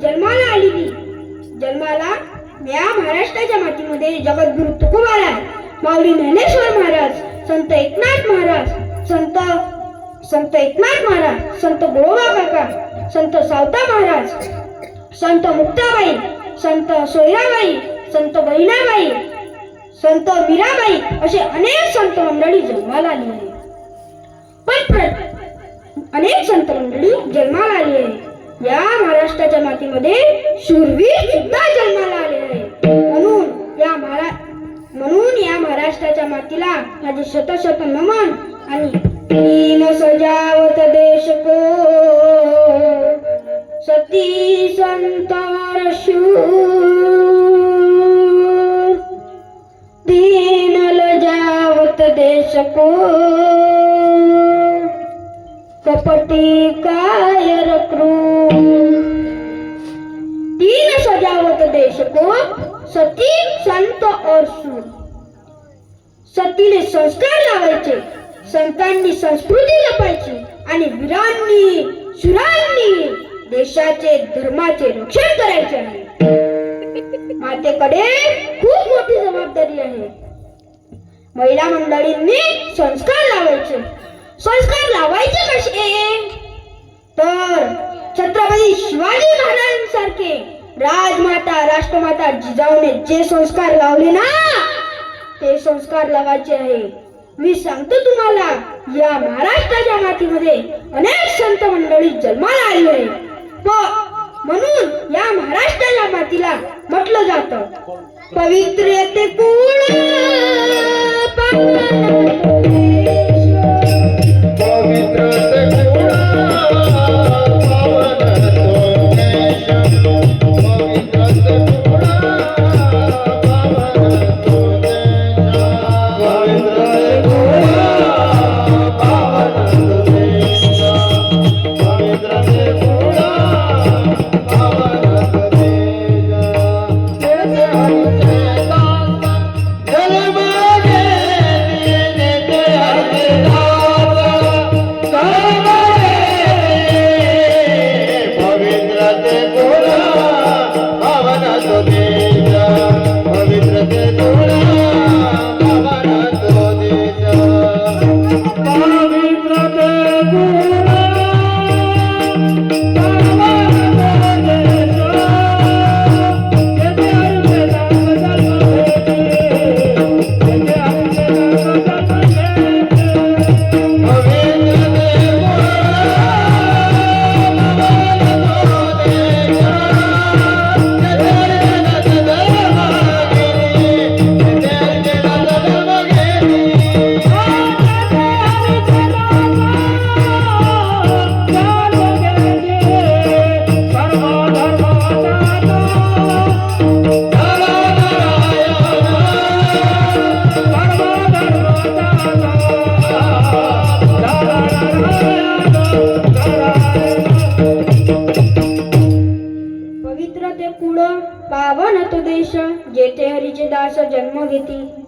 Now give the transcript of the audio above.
जन्माला आलेली जन्माला या महाराष्ट्राच्या मातीमध्ये जगद्गुरु तुकोबाराय माऊली ज्ञानेश्वर महाराज संत एकनाथ महाराज संत संत एकनाथ महाराज संत गोवा काका संत सावता महाराज संत मुक्ताबाई संत सोयराबाई संत बहिणाबाई संत मीराबाई असे अनेक संत मंडळी जन्माला आली आहे पण अनेक संत मंडळी जन्माला आली आहे या महाराष्ट्राच्या मातीमध्ये शूरवीर सुद्धा जन्माला आले आहे. म्हणून या महारा म्हणून या महाराष्ट्राच्या मातीला माझे शतशत नमन आणि तीन सजावत देश को. सती संतार शूर तीन लजावत देश को. कपटी कायर क्रूर देश को सती संत और सूर सतीने संस्कार लावायचे संतांनी संस्कृती जपायची आणि वीरांनी शुरांनी देशाचे धर्माचे रक्षण करायचे आहे. मातेकडे खूप मोठी जबाबदारी आहे. महिला मंडळींनी संस्कार लावायचे. संस्कार लावायचे कसे? तर छत्रपती शिवाजी महाराजांसारखे राजमाता राष्ट्रमाता जिजाऊने जे संस्कार लावले ना ते संस्कार लावायचे आहे. मी सांगतो तुम्हाला या महाराष्ट्राच्या मातीमध्ये अनेक संत मंडळी जन्माला आली आहे म्हणून या महाराष्ट्राच्या मातीला म्हटलं जातं. पवित्र येते पूर्ण पावन तो देश जेथे हरीचे दास जन्म घेती.